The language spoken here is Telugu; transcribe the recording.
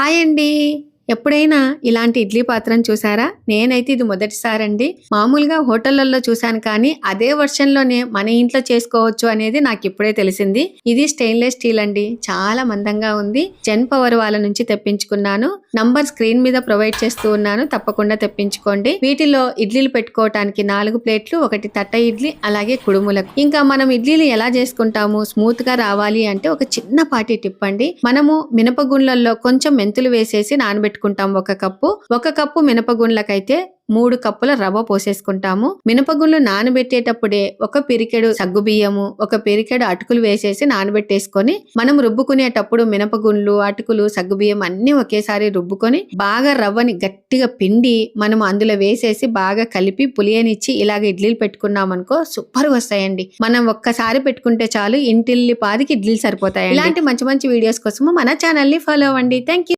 హాయ్ అండి. ఎప్పుడైనా ఇలాంటి ఇడ్లీ పాత్రను చూసారా? నేనైతే ఇది మొదటిసారండి. మామూలుగా హోటళ్ళలో చూశాను కానీ అదే వర్షన్లోనే మన ఇంట్లో చేసుకోవచ్చు అనేది నాకు ఇప్పుడే తెలిసింది. ఇది స్టెయిన్లెస్ స్టీల్ అండి. చాలా మందంగా ఉంది. జెన్ పవర్ వాళ్ళ నుంచి తెప్పించుకున్నాను. నంబర్ స్క్రీన్ మీద ప్రొవైడ్ చేస్తూ ఉన్నాను. తప్పకుండా తెప్పించుకోండి. వీటిలో ఇడ్లీలు పెట్టుకోవటానికి నాలుగు ప్లేట్లు ఒకటి తట్ట ఇడ్లీ అలాగే కుడుములకు. ఇంకా మనం ఇడ్లీలు ఎలా చేసుకుంటాము? స్మూత్గా రావాలి అంటే ఒక చిన్నపాటి టిప్ అండి మనము మినపగుండ్లలో కొంచెం మెంతులు వేసేసి నానబెట్టుకుంటాం. ఒక కప్పు. ఒక కప్పు మినపగుండ్లకైతే మూడు కప్పుల రవ్వ పోసేసుకుంటాము. మినపగుళ్ళు నానబెట్టేటప్పుడే ఒక పిరికెడు సగ్గు బియ్యము ఒక పిరికెడు అటుకులు వేసేసి నానబెట్టేసుకొని మనం రుబ్బుకునేటప్పుడు మినపగుండ్లు అటుకులు సగ్గు బియ్యం అన్ని ఒకేసారి రుబ్బుకొని బాగా రవ్వని గట్టిగా పిండి మనం అందులో వేసేసి బాగా కలిపి పులియనిచ్చి ఇలాగ ఇడ్లీలు పెట్టుకున్నాం అనుకో సూపర్ వస్తాయండి. మనం ఒక్కసారి పెట్టుకుంటే చాలు ఇంటిల్లి పాదికి ఇడ్లీలు సరిపోతాయి ఇలాంటి మంచి మంచి వీడియోస్ కోసము మన ఛానల్ని ఫాలో అవ్వండి. Thank you